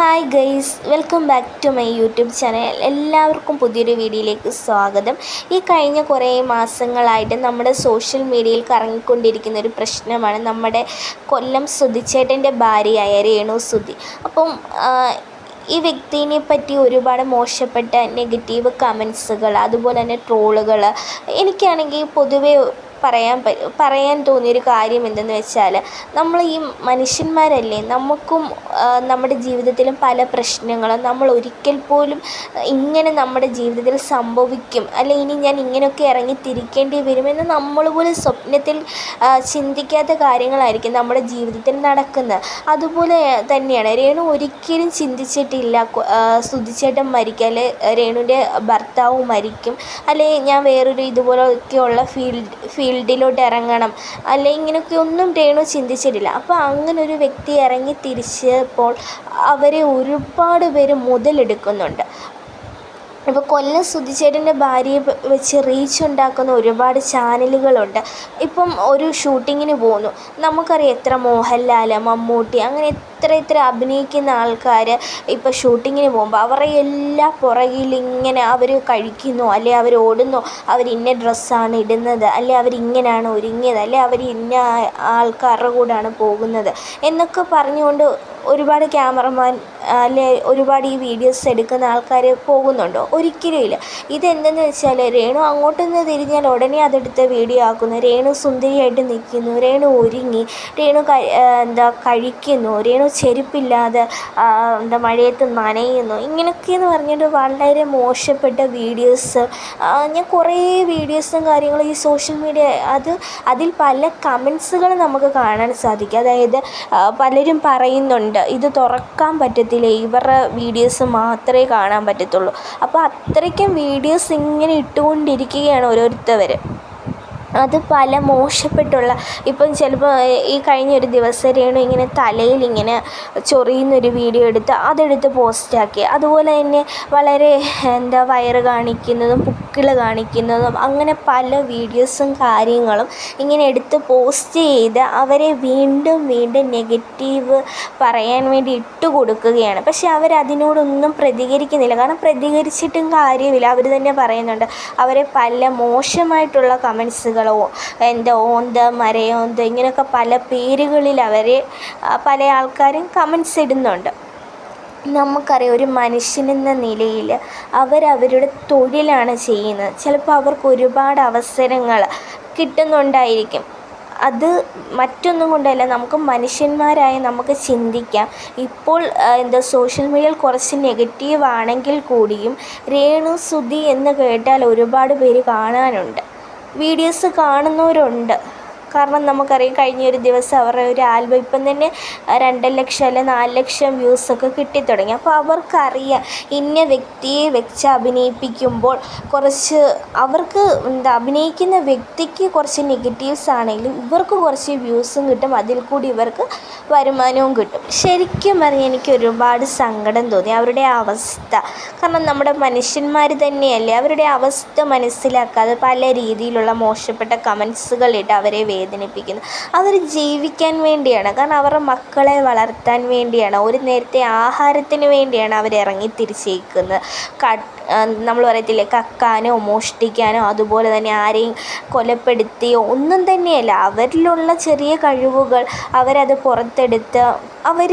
Hi guys welcome back to my YouTube channel. എല്ലാവർക്കും പുതിയൊരു വീഡിയോയിലേക്ക് സ്വാഗതം. ഈ കഴിഞ്ഞ കുറേ മാസങ്ങളായിട്ട് നമ്മുടെ സോഷ്യൽ മീഡിയയിൽ കറങ്ങിക്കൊണ്ടിരിക്കുന്ന ഒരു പ്രശ്നമാണ് നമ്മുടെ കൊല്ലം സുധിച്ചേട്ടന്റെ ഭാര്യയായ രേണു സുധി. അപ്പം ഈ വ്യക്തിനെ പറ്റി ഒരുപാട് മോശപ്പെട്ട നെഗറ്റീവ് കമൻസുകൾ അതുപോലെ തന്നെ ട്രോളുകൾ എനിക്കാണെങ്കിൽ പൊതുവേ പറയാൻ പറയാൻ തോന്നിയൊരു കാര്യം എന്തെന്ന് വെച്ചാൽ നമ്മൾ ഈ മനുഷ്യന്മാരല്ലേ? നമുക്കും നമ്മുടെ ജീവിതത്തിലും പല പ്രശ്നങ്ങളും നമ്മൾ ഒരിക്കൽ പോലും ഇങ്ങനെ നമ്മുടെ ജീവിതത്തിൽ സംഭവിക്കും. അല്ലെ ഇനി ഞാൻ ഇങ്ങനെയൊക്കെ ഇറങ്ങി തിരിക്കേണ്ടി വരുമെന്ന് നമ്മൾ പോലും സ്വപ്നത്തിൽ ചിന്തിക്കാത്ത കാര്യങ്ങളായിരിക്കും നമ്മുടെ ജീവിതത്തിൽ നടക്കുന്നത്. അതുപോലെ തന്നെയാണ് രേണു ഒരിക്കലും ചിന്തിച്ചിട്ടില്ല സുധിച്ചേട്ടൻ മരിക്കുക അല്ലെ രേണുവിന്റെ ഭർത്താവ് മരിക്കും. അല്ലെ ഞാൻ വേറൊരു ഇതുപോലെയൊക്കെയുള്ള ഫീൽഡ് ഫീൽഡിലോട്ട് ഇറങ്ങണം. അല്ലെങ്കിൽ ഇങ്ങനെയൊക്കെ ഒന്നും രേണു ചിന്തിച്ചിട്ടില്ല. അപ്പോൾ അങ്ങനെ ഒരു വ്യക്തി ഇറങ്ങി തിരിച്ചപ്പോൾ അവരെ ഒരുപാട് പേര് മുതലെടുക്കുന്നുണ്ട്. ഇപ്പോൾ കൊല്ലം സുധിച്ചേട്ടന്റെ ഭാര്യയെ വെച്ച് റീച്ച് ഉണ്ടാക്കുന്ന ഒരുപാട് ചാനലുകളുണ്ട്. ഇപ്പം ഒരു ഷൂട്ടിങ്ങിന് പോകുന്നു നമുക്കറിയാം എത്ര മോഹൻലാൽ മമ്മൂട്ടി അങ്ങനെ എത്ര എത്ര അഭിനയിക്കുന്ന ആൾക്കാർ ഇപ്പോൾ ഷൂട്ടിങ്ങിന് പോകുമ്പോൾ അവരുടെ എല്ലാ പുറകിലിങ്ങനെ അവർ കഴിക്കുന്നു അല്ലെ അവർ ഓടുന്നു അവർ ഇന്ന ഡ്രസ്സാണ് ഇടുന്നത് അല്ലെ അവർ ഇങ്ങനെയാണ് ഒരുങ്ങിയത് അല്ലെ അവർ ഇന്ന ആൾക്കാരുടെ കൂടാണ് പോകുന്നത് എന്നൊക്കെ പറഞ്ഞുകൊണ്ട് ഒരുപാട് ക്യാമറമാൻ അല്ലെ ഒരുപാട് ഈ വീഡിയോസ് എടുക്കുന്ന ആൾക്കാർ പോകുന്നുണ്ടോ? ഒരിക്കലും ഇല്ല. ഇതെന്തെന്ന് വെച്ചാൽ രേണു അങ്ങോട്ടൊന്ന് തിരിഞ്ഞാൽ ഉടനെ അതെടുത്ത് വീഡിയോ ആക്കുന്നു. രേണു സുന്ദരിയായിട്ട് നിൽക്കുന്നു. രേണു ഒരുങ്ങി. രേണു എന്താ കഴിക്കുന്നു. രേണു ചെരുപ്പില്ലാതെ എന്താ മഴയത്ത് നനയുന്നു. ഇങ്ങനെയൊക്കെയെന്ന് പറഞ്ഞിട്ട് വളരെ മോശപ്പെട്ട വീഡിയോസ് ഞാൻ കുറേ വീഡിയോസും കാര്യങ്ങളും ഈ സോഷ്യൽ മീഡിയ അത് അതിൽ പല കമൻസുകൾ നമുക്ക് കാണാൻ സാധിക്കും. അതായത് പലരും പറയുന്നുണ്ട് ഇത് തുറക്കാൻ പറ്റത്തില്ല. ഇവരുടെ വീഡിയോസ് മാത്രമേ കാണാൻ പറ്റത്തുള്ളൂ. അപ്പോൾ അത്രയ്ക്കും വീഡിയോസ് ഇങ്ങനെ ഇട്ടുകൊണ്ടിരിക്കുകയാണ് ഓരോരുത്തർ അത് പല മോശപ്പെട്ടുള്ള ഇപ്പം ചിലപ്പോൾ ഈ കഴിഞ്ഞൊരു ദിവസം രേണു ഇങ്ങനെ തലയിൽ ഇങ്ങനെ ചൊറിയുന്നൊരു വീഡിയോ എടുത്ത് അതെടുത്ത് പോസ്റ്റാക്കി അതുപോലെ തന്നെ വളരെ എന്താ വയറ് കാണിക്കുന്നതും പുക്കിൾ കാണിക്കുന്നതും അങ്ങനെ പല വീഡിയോസും കാര്യങ്ങളും ഇങ്ങനെ എടുത്ത് പോസ്റ്റ് ചെയ്ത് അവരെ വീണ്ടും വീണ്ടും നെഗറ്റീവ് പറയാൻ വേണ്ടി ഇട്ട് കൊടുക്കുകയാണ്. പക്ഷെ അവരതിനോടൊന്നും പ്രതികരിക്കുന്നില്ല. കാരണം പ്രതികരിച്ചിട്ടും കാര്യമില്ല. അവർ തന്നെ പറയുന്നുണ്ട്. അവരെ പല മോശമായിട്ടുള്ള കമൻസുകളോ എന്താ ഓന്ത മരയോന്ത ഇങ്ങനെയൊക്കെ പല പേരുകളിൽ അവർ പല ആൾക്കാരും കമൻസ് ഇടുന്നുണ്ട്. നമുക്കറിയാം ഒരു മനുഷ്യനെന്ന നിലയിൽ അവരവരുടെ തൊഴിലാണ് ചെയ്യുന്നത്. ചിലപ്പോൾ അവർക്ക് ഒരുപാട് അവസരങ്ങൾ കിട്ടുന്നുണ്ടായിരിക്കും. അത് മറ്റൊന്നും കൊണ്ടല്ല നമുക്ക് മനുഷ്യന്മാരായ നമുക്ക് ചിന്തിക്കാം. ഇപ്പോൾ എന്താ സോഷ്യൽ മീഡിയയിൽ കുറച്ച് നെഗറ്റീവ് ആണെങ്കിൽ കൂടിയും രേണു സുധി എന്ന് കേട്ടാൽ ഒരുപാട് പേര് കാണാനുണ്ട്. വീഡിയോസ് കാണുന്നവരുണ്ട്. കാരണം നമുക്കറിയാം കഴിഞ്ഞ ഒരു ദിവസം അവരുടെ ഒരു ആൽബം ഇപ്പം തന്നെ രണ്ടര ലക്ഷം അല്ലെ നാല് ലക്ഷം വ്യൂസൊക്കെ കിട്ടിത്തുടങ്ങി അപ്പോൾ അവർക്കറിയാം ഇന്ന വ്യക്തിയെ വെച്ച് അഭിനയിപ്പിക്കുമ്പോൾ കുറച്ച് അവർക്ക് എന്താ അഭിനയിക്കുന്ന വ്യക്തിക്ക് കുറച്ച് നെഗറ്റീവ്സ് ആണെങ്കിലും ഇവർക്ക് കുറച്ച് വ്യൂസും കിട്ടും. അതിൽ കൂടി ഇവർക്ക് വരുമാനവും കിട്ടും. ശരിക്കും പറഞ്ഞാൽ എനിക്ക് ഒരുപാട് സങ്കടം തോന്നി. അവരുടെ അവസ്ഥ കാരണം നമ്മുടെ മനുഷ്യന്മാർ തന്നെയല്ലേ അവരുടെ അവസ്ഥ മനസ്സിലാക്കാതെ പല രീതിയിലുള്ള മോശപ്പെട്ട കമൻസുകൾ ഇട്ട് അവരെ വേദനിപ്പിക്കുന്നു. അവർ ജീവിക്കാൻ വേണ്ടിയാണ്. കാരണം അവരുടെ മക്കളെ വളർത്താൻ വേണ്ടിയാണ്. ഒരു നേരത്തെ ആഹാരത്തിന് വേണ്ടിയാണ് അവർ ഇറങ്ങി തിരിച്ചേക്കുന്നത്. നമ്മൾ പറയത്തില്ലേ കക്കാനോ മോഷ്ടിക്കാനോ അതുപോലെ തന്നെ ആരെയും കൊലപ്പെടുത്തിയോ ഒന്നും തന്നെയല്ല. അവരിലുള്ള ചെറിയ കഴിവുകൾ അവരത് പുറത്തെടുത്ത് അവർ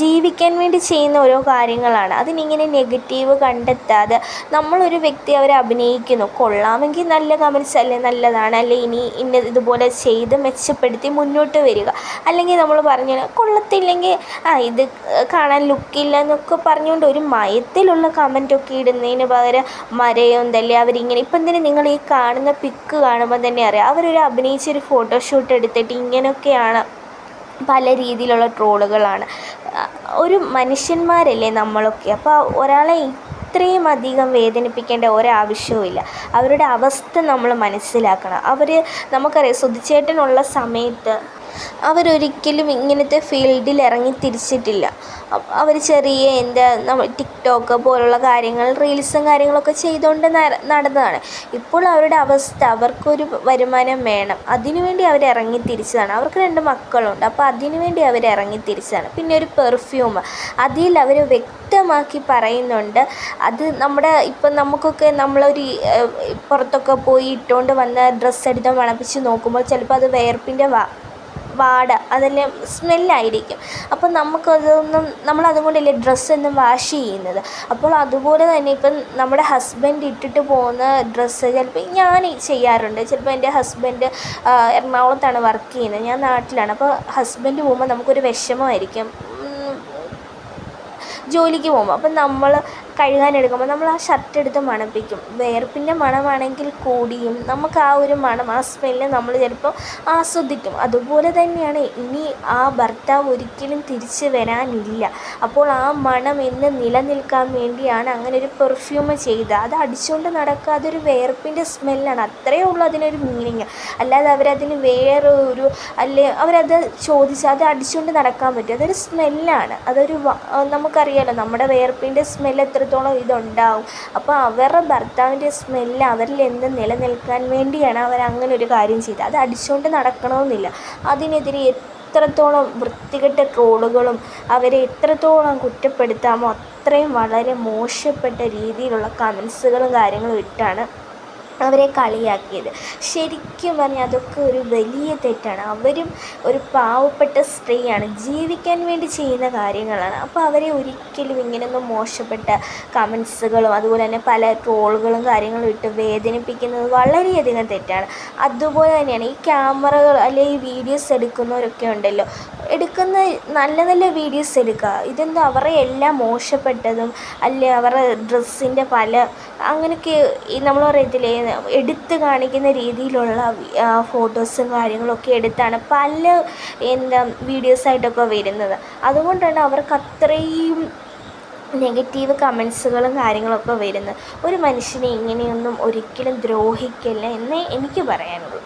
ജീവിക്കാൻ വേണ്ടി ചെയ്യുന്ന ഓരോ കാര്യങ്ങളാണ്. അതിനിങ്ങനെ നെഗറ്റീവ് കണ്ടെത്താതെ നമ്മളൊരു വ്യക്തി അവരെ അഭിനയിക്കുന്നു. കൊള്ളാമെങ്കിൽ നല്ല കമൻസ് അല്ലേ? നല്ലതാണ്. അല്ലെ? ഇനി ഇന്ന ഇതുപോലെ ചെയ്ത് മെച്ചപ്പെടുത്തി മുന്നോട്ട് വരിക. അല്ലെങ്കിൽ നമ്മൾ പറഞ്ഞു കൊള്ളത്തില്ലെങ്കിൽ ആ ഇത് കാണാൻ ലുക്കില്ല എന്നൊക്കെ പറഞ്ഞുകൊണ്ട് ഒരു മയത്തിലുള്ള കമന്റൊക്കെ ഇടുന്നതിന് പകരം മരയൊന്നല്ലേ അവരിങ്ങനെ. ഇപ്പം തന്നെ നിങ്ങൾ ഈ കാണുന്ന പിക്ക് കാണുമ്പോൾ തന്നെ അറിയാം. അവരൊരു അഭിനയിച്ചൊരു ഫോട്ടോഷൂട്ട് എടുത്തിട്ട് ഇങ്ങനെയൊക്കെയാണ് പല രീതിയിലുള്ള ട്രോളുകളാണ് ഒരു മനുഷ്യന്മാരല്ലേ നമ്മളൊക്കെ. അപ്പോൾ ഒരാളെ ഇത്രയും അധികം വേദനിപ്പിക്കേണ്ട ഒരാവശ്യവുമില്ല. അവരുടെ അവസ്ഥ നമ്മൾ മനസ്സിലാക്കണം. അവർ നമുക്കറിയാം സുധിച്ചേട്ടനുള്ള സമയത്ത് അവരൊരിക്കലും ഇങ്ങനത്തെ ഫീൽഡിൽ ഇറങ്ങി തിരിച്ചിട്ടില്ല. അവർ ചെറിയ എന്താ നമ്മൾ ടിക്ടോക്ക് പോലുള്ള കാര്യങ്ങൾ റീൽസും കാര്യങ്ങളൊക്കെ ചെയ്തുകൊണ്ട് നടന്നതാണ്. ഇപ്പോൾ അവരുടെ അവസ്ഥ അവർക്കൊരു വരുമാനം വേണം. അതിനുവേണ്ടി അവർ ഇറങ്ങി തിരിച്ചതാണ്. അവർക്ക് രണ്ട് മക്കളുണ്ട്. അപ്പോൾ അതിനുവേണ്ടി അവർ ഇറങ്ങി തിരിച്ചതാണ്. പിന്നെ ഒരു പെർഫ്യൂം അതിൽ അവർ വ്യക്തമാക്കി പറയുന്നുണ്ട് അത് നമ്മുടെ ഇപ്പം നമുക്കൊക്കെ നമ്മളൊരു പുറത്തൊക്കെ പോയി ഇട്ടുകൊണ്ട് വന്ന ഡ്രസ്സ് എടുത്ത് മണപ്പിച്ച് നോക്കുമ്പോൾ ചിലപ്പോൾ അത് വേർപ്പിന്റെ വാ വാട അതെല്ലാം സ്മെല്ലായിരിക്കും. അപ്പം നമുക്കതൊന്നും നമ്മളതുകൊണ്ടല്ലേ ഡ്രസ്സൊന്നും വാഷ് ചെയ്യുന്നത്? അപ്പോൾ അതുപോലെ തന്നെ ഇപ്പം നമ്മുടെ ഹസ്ബൻഡ് ഇട്ടിട്ട് പോകുന്ന ഡ്രസ്സ് ചിലപ്പോൾ ഞാൻ ചെയ്യാറുണ്ട്. ചിലപ്പോൾ എന്റെ ഹസ്ബൻഡ് എറണാകുളത്താണ് വർക്ക് ചെയ്യുന്നത്. ഞാൻ നാട്ടിലാണ്. അപ്പോൾ ഹസ്ബൻഡ് പോകുമ്പോൾ നമുക്കൊരു വിഷമമായിരിക്കും. ജോലിക്ക് പോകുമ്പോൾ. അപ്പം നമ്മൾ കഴുകാനെടുക്കുമ്പോൾ നമ്മൾ ആ ഷർട്ട് എടുത്ത് മണപ്പിക്കും. വേർപ്പിന്റെ മണമാണെങ്കിൽ കൂടിയും നമുക്ക് ആ ഒരു മണം ആ സ്മെല്ല് നമ്മൾ ചിലപ്പോൾ ആസ്വദിക്കും. അതുപോലെ തന്നെയാണ് ഇനി ആ ഭർത്താവ് ഒരിക്കലും തിരിച്ച് വരാനില്ല. അപ്പോൾ ആ മണം എന്ന് നിലനിൽക്കാൻ വേണ്ടിയാണ് അങ്ങനെ ഒരു പെർഫ്യൂം ചെയ്തത് അത് അടിച്ചുകൊണ്ട് നടക്കുക ഒരു വേർപ്പിന്റെ സ്മെല്ലാണ്. അത്രയേ ഉള്ളൂ അതിനൊരു മീനിങ് അല്ലാതെ അവരതിന് വേറെ ഒരു അല്ലെ അവരത് ചോദിച്ചാൽ അത് അടിച്ചുകൊണ്ട് നടക്കാൻ പറ്റും. അതൊരു സ്മെല്ലാണ്. അതൊരു നമുക്കറിയാലോ നമ്മുടെ വേർപ്പിന്റെ സ്മെല്ല് എത്രത്തോളം ഇതുണ്ടാവും. അപ്പോൾ അവരുടെ ഭർത്താവിന്റെ സ്മെല്ല് അവരിൽ എന്ത് നിലനിൽക്കാൻ വേണ്ടിയാണ് അവർ അങ്ങനെ ഒരു കാര്യം ചെയ്തത്. അത് അടിച്ചുകൊണ്ട് നടക്കണമെന്നില്ല. അതിനെതിരെ എത്രത്തോളം വൃത്തികെട്ട ട്രോളുകളും അവരെ എത്രത്തോളം കുറ്റപ്പെടുത്താമോ അത്രയും വളരെ മോശപ്പെട്ട രീതിയിലുള്ള കമൻസുകളും കാര്യങ്ങളും ഇട്ടാണ് അവരെ കളിയാക്കിയത്. ശരിക്കും പറഞ്ഞാൽ അതൊക്കെ ഒരു വലിയ തെറ്റാണ്. അവരും ഒരു പാവപ്പെട്ട സ്ത്രീയാണ്. ജീവിക്കാൻ വേണ്ടി ചെയ്യുന്ന കാര്യങ്ങളാണ്. അപ്പോൾ അവരെ ഒരിക്കലും ഇങ്ങനെയൊന്നും മോശപ്പെട്ട കമൻസുകളും അതുപോലെ തന്നെ പല ട്രോളുകളും കാര്യങ്ങളും ഇട്ട് വേദനിപ്പിക്കുന്നത് വളരെയധികം തെറ്റാണ്. അതുപോലെ തന്നെയാണ് ഈ ക്യാമറകൾ അല്ലെങ്കിൽ വീഡിയോസ് എടുക്കുന്നവരൊക്കെ ഉണ്ടല്ലോ. എടുക്കുന്ന നല്ല നല്ല വീഡിയോസ് എടുക്കുക. ഇതെന്താ? അവരുടെ എല്ലാം മോശപ്പെട്ടതും അല്ലെ അവരുടെ ഡ്രസ്സിന്റെ പല അങ്ങനെയൊക്കെ ഈ നമ്മൾ പറയത്തില്ലേ എടുത്ത് കാണിക്കുന്ന രീതിയിലുള്ള ഫോട്ടോസും കാര്യങ്ങളൊക്കെ എടുത്താണ് പല എന്താ വീഡിയോസായിട്ടൊക്കെ വരുന്നത്. അതുകൊണ്ടാണ് അവർക്ക് അത്രയും നെഗറ്റീവ് കമൻസുകളും കാര്യങ്ങളൊക്കെ വരുന്നത്. ഒരു മനുഷ്യനെ ഇങ്ങനെയൊന്നും ഒരിക്കലും ദ്രോഹിക്കില്ല എന്നേ എനിക്ക് പറയാനുള്ളൂ.